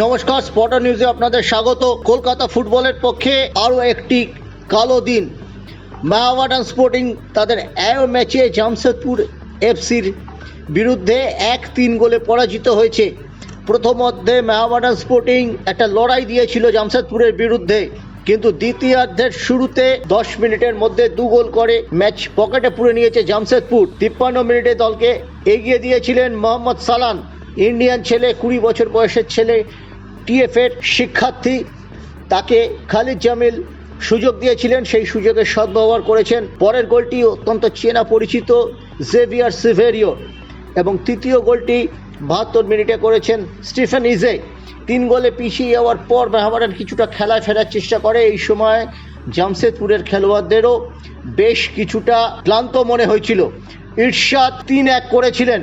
নমস্কার স্পটার নিউজে আপনাদের স্বাগত। কলকাতা ফুটবলের পক্ষে আরও একটি কালো দিন। মায়াবাডান স্পোর্টিং তাদের এও ম্যাচে জামশেদপুর এফসির বিরুদ্ধে এক তিন গোলে পরাজিত হয়েছে। প্রথম অর্ধে মায়াবাডান স্পোর্টিং একটা লড়াই দিয়েছিল জামশেদপুরের বিরুদ্ধে, কিন্তু দ্বিতীয়ার্ধের শুরুতে দশ মিনিটের মধ্যে দু গোল করে ম্যাচ পকেটে পুরে নিয়েছে জামশেদপুর। তিপ্পান্ন মিনিটে দলকে এগিয়ে দিয়েছিলেন মোহাম্মদ সালান। ইন্ডিয়ান ছেলে, কুড়ি বছর বয়সের ছেলে টিএফের শিক্ষার্থী। তাকে খালিদ জামিল সুযোগ দিয়েছিলেন, সেই সুযোগের সদ্ব্যবহার করেছেন। পরের গোলটি অত্যন্ত চেনা পরিচিত জেভিয়ার সিভেরিও এবং তৃতীয় গোলটি বাহাত্তর মিনিটে করেছেন স্টিফেন ইজে। তিন গোলে পিছিয়ে যাওয়ার পর মেহমারান কিছুটা খেলায় ফেরার চেষ্টা করে। এই সময় জামশেদপুরের খেলোয়াড়দেরও বেশ কিছুটা ক্লান্ত মনে হয়েছিল। ঈর্ষাদ তিন এক করেছিলেন।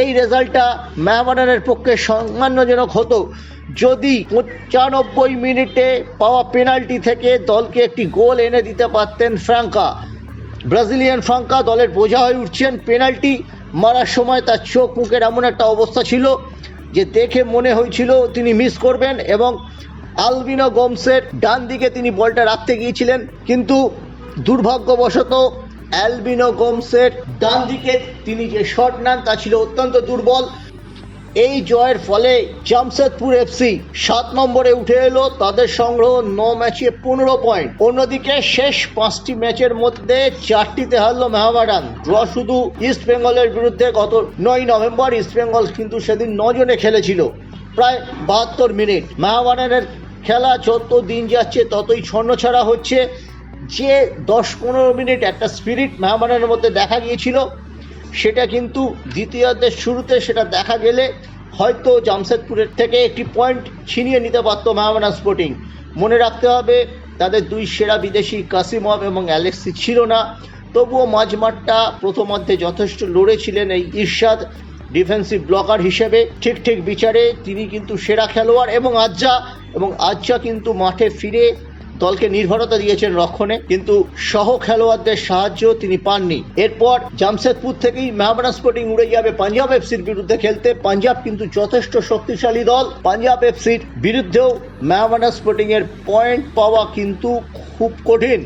এই রেজাল্টটা মেহমানের পক্ষে সম্মানজনক হতো। যদি পঁচানব্বই মিনিটে পাওয়া পেনাল্টি থেকে দলকে একটি গোল এনে দিতে পারতেন ফ্রাঙ্কা। ব্রাজিলিয়ান ফ্রাঙ্কা দলের বোঝা হয়ে উঠছেন পেনাল্টি। মারার সময় তার চোখ মুখের এমন একটা অবস্থা ছিল যে দেখে মনে হয়েছিল তিনি মিস করবেন এবং আলবিনো গোমসের ডান দিকে তিনি বলটা রাখতে গিয়েছিলেন। কিন্তু দুর্ভাগ্যবশত অ্যালবিনো গোমসের ডান দিকে তিনি যে শট নেন, তা ছিল অত্যন্ত দুর্বল। এই জয়ের ফলে জামশেদপুর এফসি সাত নম্বরে উঠে এলো। তাদের সংগ্রহ ন ম্যাচে পনেরো পয়েন্ট। অন্যদিকে শেষ পাঁচটি ম্যাচের মধ্যে চারটিতে হারলো মেহাবাডান ড্র শুধু ইস্ট বেঙ্গলের বিরুদ্ধে গত নয় নভেম্বর। ইস্ট বেঙ্গল কিন্তু সেদিন নজনে খেলেছিল। প্রায় বাহাত্তর মিনিট। মেহাবাডানের খেলা যত দিন যাচ্ছে, ততই ছন্নছাড়া হচ্ছে। যে দশ পনেরো মিনিট একটা স্পিরিট মেহমানের মধ্যে দেখা গিয়েছিল, সেটা কিন্তু দ্বিতীয়ার্ধের শুরুতে সেটা দেখা গেলে হয়তো জামশেদপুরের থেকে একটি পয়েন্ট ছিনিয়ে নিতে পারতো মেহমানা স্পোর্টিং মনে রাখতে হবে, তাদের দুই সেরা বিদেশি কাসিমভ এবং অ্যালেক্সি ছিল না। তবুও মাঝমাঠটা প্রথমার্ধে যথেষ্ট লড়েছিলেন এই ইরশাদ ডিফেন্সিভ ব্লকার হিসেবে। ঠিক ঠিক বিচারে তিনি কিন্তু সেরা খেলোয়াড় এবং আজ্জা এবং আজ্জা কিন্তু মাঠে ফিরে দলকে নির্ভরতা দিয়েছেন রক্ষণে, কিন্তু সহ খেলোয়াড়দের সাহায্য তিনি পাননি। এরপর জামশেদপুর থেকেই মেহমানা স্পোর্টিং উড়ে যাবে পাঞ্জাব এফসির বিরুদ্ধে খেলতে। পাঞ্জাব কিন্তু যথেষ্ট শক্তিশালী দল। পাঞ্জাব এফসির বিরুদ্ধেও মেহমানা স্পোর্টিং এর পয়েন্ট পাওয়া কিন্তু খুব কঠিন।